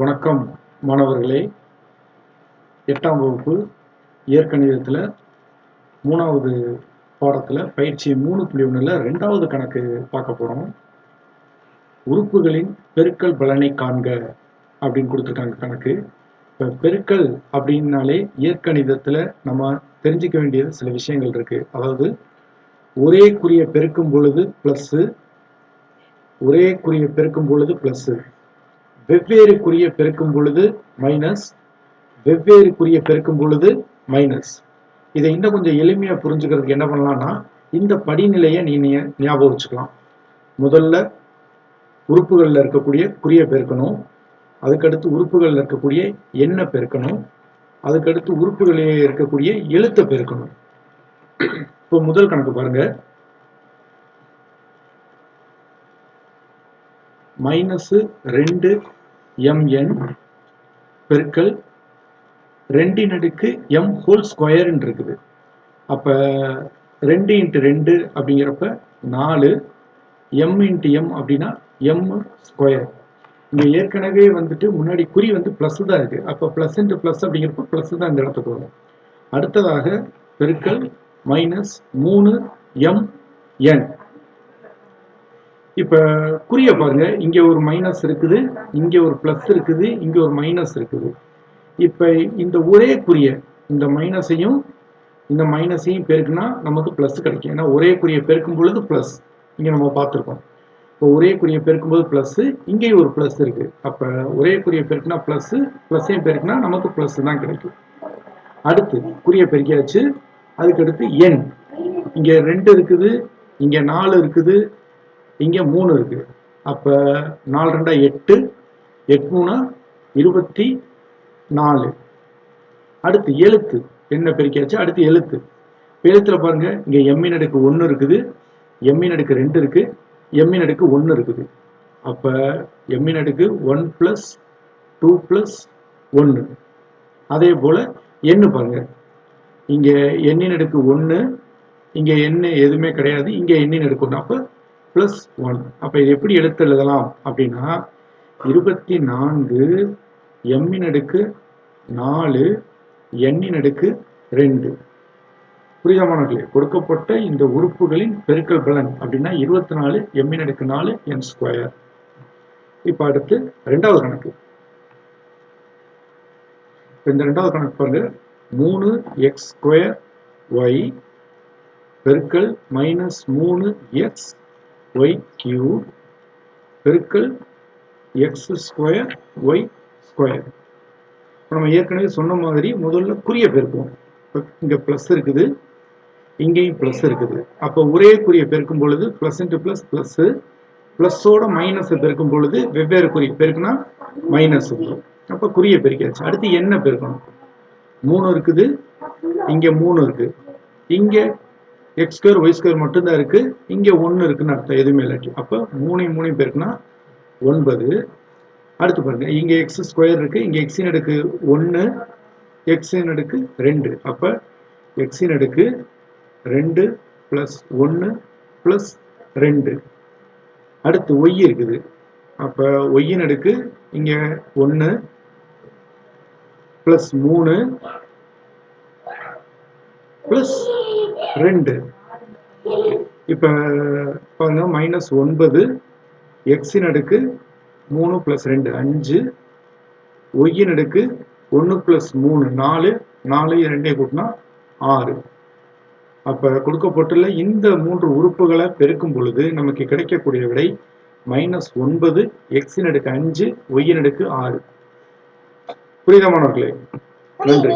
வணக்கம் மாணவர்களே. எட்டாம் வகுப்பு இயற்கணிதத்தில் மூணாவது பாடத்தில் பயிற்சி மூணு புள்ளி ஒன்றில் ரெண்டாவது கணக்கு பார்க்க போகிறோம் உறுப்புகளின் பெருக்கல் பலனை காண்க அப்படின்னு கொடுத்துருக்காங்க கணக்கு. இப்போ பெருக்கல் அப்படின்னாலே இயற்கணிதத்தில் நம்ம தெரிஞ்சுக்க வேண்டியது சில விஷயங்கள் இருக்குது அதாவது ஒரே குறிய பெருக்கும் பொழுது ப்ளஸ்ஸு ஒரே குறிய பெருக்கும் பொழுது ப்ளஸ்ஸு வெவ்வேறு குறிய பெருக்கும் பொழுது மைனஸ் வெவ்வேறு குறிய பெருக்கும் பொழுது மைனஸ் இதை இன்னும் கொஞ்சம் எளிமையாக புரிஞ்சுக்கிறதுக்கு என்ன பண்ணலாம்னா இந்த படிநிலையை நீ ஞாபகம் வச்சுக்கலாம். முதல்ல உறுப்புகளில் இருக்கக்கூடிய குறிய பெருக்கணும். அதுக்கடுத்து உறுப்புகளில் இருக்கக்கூடிய எண்ணை பெருக்கணும். அதுக்கடுத்து உறுப்புகளிலே இருக்கக்கூடிய எழுத்தை பெருக்கணும். இப்போ முதல் கணக்கு பாருங்க. மைனஸ் ரெண்டு எம்என் பெருக்கல் ரெண்டின் அடுக்கு எம் ஹோல் ஸ்கொயர்ன்னு இருக்குது. அப்போ ரெண்டு இன்ட்டு ரெண்டு அப்படிங்கிறப்ப நாலு எம் இன்ட்டு எம் அப்படின்னா எம் ஸ்கொயர் இங்கே ஏற்கனவே வந்துட்டு முன்னாடி குறி வந்து ப்ளஸ் தான் இருக்குது அப்போ ப்ளஸ் இன்ட்டு ப்ளஸ் அப்படிங்கிறப்ப ப்ளஸ் தான் இந்த இடத்துக்கு வரும். அடுத்ததாக பெருக்கல் மைனஸ் மூணு எம் என் இப்போ குறிய பாருங்க. இங்கே ஒரு மைனஸ் இருக்குது இங்கே ஒரு ப்ளஸ் இருக்குது இங்கே ஒரு மைனஸ் இருக்குது. இப்போ இந்த ஒரே குறிய இந்த மைனஸையும் இந்த மைனஸையும் பெருக்குனா நமக்கு ப்ளஸ் கிடைக்கும். ஏன்னா ஒரே குறிய பெருக்கும் பொழுது ப்ளஸ் இங்கே நம்ம பார்த்துருக்கோம். இப்போ ஒரே குறிய பெருக்கும்போது ப்ளஸ்ஸு இங்கேயும் ஒரு ப்ளஸ் இருக்குது அப்போ ஒரே குறிய பெருக்குனா ப்ளஸ்ஸு ப்ளஸ்ஸையும் பெருக்குனா நமக்கு ப்ளஸ் தான் கிடைக்கும். அடுத்து குறிய பெருக்கியாச்சு. அதுக்கடுத்து எண் இங்கே ரெண்டு இருக்குது இங்கே நாலு இருக்குது இங்கே மூணு இருக்கு. அப்போ நாலு ரெண்டா எட்டு எட்டு மூணா இருபத்தி நாலு. அடுத்து எழுத்து. என்ன பெருக்கியாச்சு? அடுத்து எழுத்து. எழுத்துல பாருங்க இங்க எம்மின் அடுக்கு ஒன்று இருக்குது. எம்மின் அடுக்கு ரெண்டு இருக்கு. எம்மி நடுக்கு ஒன்று இருக்குது. அப்ப எம்மின் அடுக்கு ஒன் பிளஸ் டூ பிளஸ் ஒன்று அதே போல எண்ணு பாருங்க. இங்க எண்ணின் அடுக்கு ஒன்று இங்க எண்ணு எதுவுமே கிடையாது. இங்க எண்ணின் அடுக்கு ஒன்று அப்ப பிளஸ் ஒன் அப்ப இது எப்படி எடுத்து எழுதலாம் அப்படின்னா இருபத்தி நான்கு எம்மின் அடுக்கு நாலு எண்ணின் அடுக்கு ரெண்டு. புரிதமானவர்களே கொடுக்கப்பட்ட இந்த உறுப்புகளின் பெருக்கல் பலன் அப்படின்னா இருபத்தி நாலு எம்மின் அடுக்கு நாலு என் ஸ்கொயர் இப்ப அடுத்து ரெண்டாவது கணக்கு. இந்த ரெண்டாவது கணக்கு பாருங்க. மூணு எக்ஸ் ஸ்கொயர் ஒய் பெருக்கல் மைனஸ் மூணு எக்ஸ் ஒய் கியூ பெருக்கல் எக்ஸ் ஸ்கொயர் ஒய் ஸ்கொயர் நம்ம ஏற்கனவே சொன்ன மாதிரி முதல்ல குறிய பெருக்குவோம். இப்ப இங்க பிளஸ் இருக்குது இங்கேயும் பிளஸ் இருக்குது. அப்போ ஒரே குறிய பெருக்கும் பொழுது பிளஸ் இன்ட்டு பிளஸ் பிளஸ் பிளஸோட மைனஸ் பெருக்கும் பொழுது வெவ்வேறு குறி பெருக்குனா மைனஸ் வரும் அப்போ குறிய பெருக்கியாச்சு. அடுத்து என்ன பெருக்கணும்? மூணு இருக்குது இங்க மூணு இருக்கு. இங்க எக்ஸ் ஸ்கொயர் ஒய் ஸ்கொயர் மட்டும்தான் இருக்கு. இங்கே ஒன்று இருக்குன்னு அர்த்தம் எதுவுமே இல்லாட்டி அப்போ மூணையும் மூணையும் பேருக்குன்னா ஒன்பது. அடுத்து பாருங்கள் இங்கே எக்ஸ் ஸ்கொயர் இருக்குது இங்கே எக்ஸின் அடுக்கு ஒன்று எக்ஸின் அடுக்கு ரெண்டு. அப்போ எக்ஸின் அடுக்கு ரெண்டு ப்ளஸ் ஒன்று ப்ளஸ் ரெண்டு. அடுத்து ஒய் இருக்குது. அப்போ ஒய்யின் அடுக்கு இங்கே ஒன்று ப்ளஸ் மூணு ப்ளஸ் ரெண்டு. இப்ப பாருங்க மைனஸ் ஒன்பது எக்ஸின் அடுக்கு மூணு பிளஸ் ரெண்டு அஞ்சு. ஒய்யின் அடுக்கு ஒன்று பிளஸ் மூணு நாலு. நாலு ரெண்டே கூட்டினா ஆறு. அப்ப கொடுக்கப்பட்டுள்ள இந்த மூன்று உறுப்புகளை பெருக்கும் பொழுது நமக்கு கிடைக்கக்கூடிய விடை மைனஸ் ஒன்பது எக்ஸின் அடுக்கு அஞ்சு ஒய்யின் அடுக்கு ஆறு. புரியுதா மாணவர்களே? நன்றி.